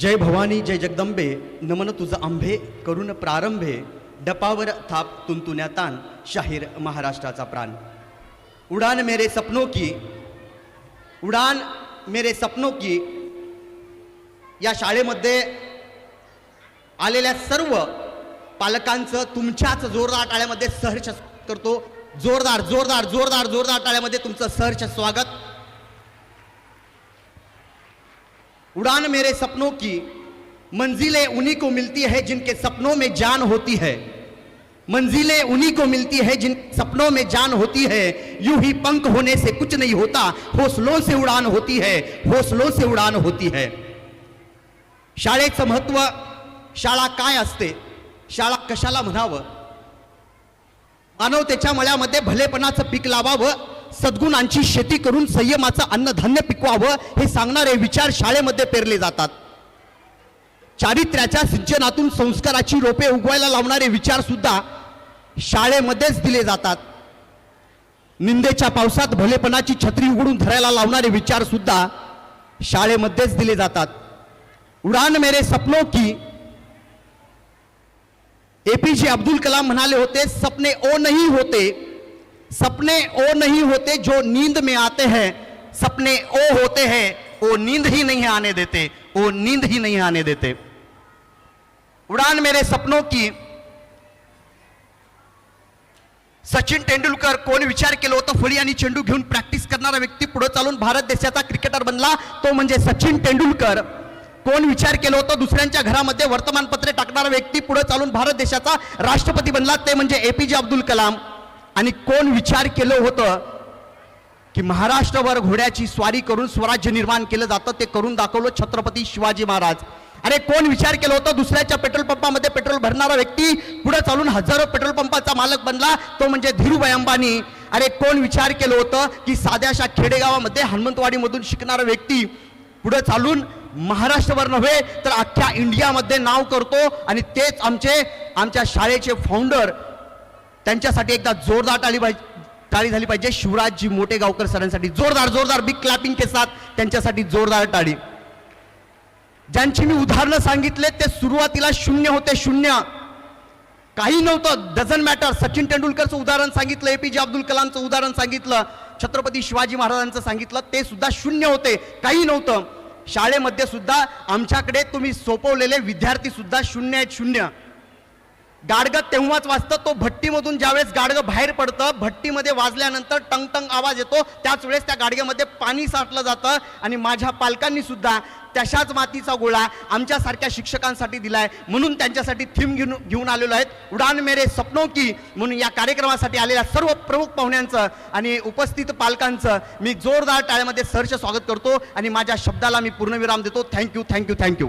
जय भवानी जय जगदंबे नमन तुझं आंबे करून प्रारंभे डपावर थाप तुंतुन्या तान शाहीर महाराष्ट्राचा प्राण. उडान मेरे सपनों की उडान मेरे सपनों की या शाळेमध्ये आलेल्या सर्व पालकांचं तुमच्याच जोरदार टाळ्यामध्ये सहर्ष करतो. जोरदार जोरदार जोरदार जोरदार टाळ्यामध्ये तुमचं सहर्ष स्वागत. उड़ान मेरे सपनों की मंजिलें उन्हीं को मिलती है जिनके सपनों में जान होती है। मंजिलें उन्हीं को मिलती है जिन सपनों में जान होती है। यूँ ही पंख होने से कुछ नहीं होता, हौसलों से उड़ान होती है, हौसलों से उड़ान होती है। शाळेचं महत्व शाळा काय असते? शाळा कशाला म्हणावं? मानवतेच्या मळ्यामध्ये भलेपणाचं पीक लावावं? सद्गुणांची शेती करून संयमाचं अन्नधान्य पिकवावं हे सांगणारे विचार शाळेमध्ये पेरले जातात. चारित्र्याच्या सिंचनातून संस्काराची रोपे उगवायला लावणारे विचार सुद्धा शाळेमध्येच दिले जातात. निंदेच्या पावसात भलेपणाची छत्री उघडून धरायला लावणारे विचार सुद्धा शाळेमध्येच दिले जातात. उडान मेरे सपनो की एपीजे अब्दुल कलाम म्हणाले होते सपने ओ नाही होते सपने ओ नहीं होते जो नींद में आते हैं। सपने ओ होते हैं वो नींद ही नहीं आने देते वो नींद ही नहीं आने देते। उड़ान मेरे सपनों की। सचिन तेंडुलकर कोण विचार केलं होतं फळी आणि चेंडू घेऊन प्रॅक्टिस करणारा व्यक्ती पुढे चालून भारत देशाचा क्रिकेटर बनला तो म्हणजे सचिन तेंडुलकर कोण विचार केलं होतं दुसऱ्यांच्या घरामध्ये वर्तमानपत्रे टाकणारा व्यक्ती पुढे चालून भारत देशाचा राष्ट्रपती बनला, ते एपीजे अब्दुल कलाम आणि कोण विचार केलं होतं की महाराष्ट्रावर घोड्याची स्वारी करून स्वराज्य निर्माण केलं जातं ते करून दाखवलं छत्रपती शिवाजी महाराज. अरे कोण विचार केलं होतं दुसऱ्याच्या पेट्रोल पंपामध्ये पेट्रोल भरणारा व्यक्ती पुढे चालून हजारो पेट्रोल पंपाचा मालक बनला तो म्हणजे धीरूभाई अंबानी अरे कोण विचार केलं होतं की साध्याशा खेडेगावामध्ये हनुमंतवाडीमधून शिकणारा व्यक्ती पुढे चालून महाराष्ट्रभर नव्हे तर अख्ख्या इंडियामध्ये नाव करतो. आणि तेच आमचे आमच्या शाळेचे फाउंडर त्यांच्यासाठी एकदा जोरदार टाळी पाहिजे टाळी झाली पाहिजे. शिवराजजी मोठे गावकर सरांसाठी जोरदार जोरदार बिग क्लॅपिंग के साथ त्यांच्यासाठी जोरदार टाळी. ज्यांची मी उदाहरणं सांगितले ते सुरुवातीला शून्य होते शून्य. काही नव्हतं डझन मॅटर सचिन तेंडुलकरचं उदाहरण सांगितलं ए पी जे अब्दुल कलामचं उदाहरण सांगितलं छत्रपती शिवाजी महाराजांचं सांगितलं ते सुद्धा शून्य होते. काही नव्हतं. शाळेमध्ये सुद्धा आमच्याकडे तुम्ही सोपवलेले विद्यार्थी सुद्धा शून्य आहेत शून्य. गाडगं तेव्हाच वाजतं तो भट्टीमधून ज्यावेळेस गाडगं बाहेर पडतं भट्टीमध्ये वाजल्यानंतर टंग टंग आवाज येतो त्याच वेळेस त्या गाडग्यामध्ये पाणी साठलं जातं आणि माझ्या पालकांनी सुद्धा तशाच मातीचा गोळा आमच्यासारख्या शिक्षकांसाठी दिलाय. म्हणून त्यांच्यासाठी थीम घेऊन घेऊन आलेलो आहेत. उडान मेरे सपनो की म्हणून या कार्यक्रमासाठी आलेल्या सर्व प्रमुख पाहुण्यांचं आणि उपस्थित पालकांचं मी जोरदार टाळ्यामध्ये सहर्ष स्वागत करतो आणि माझ्या शब्दाला मी पूर्णविराम देतो. Thank you thank you thank you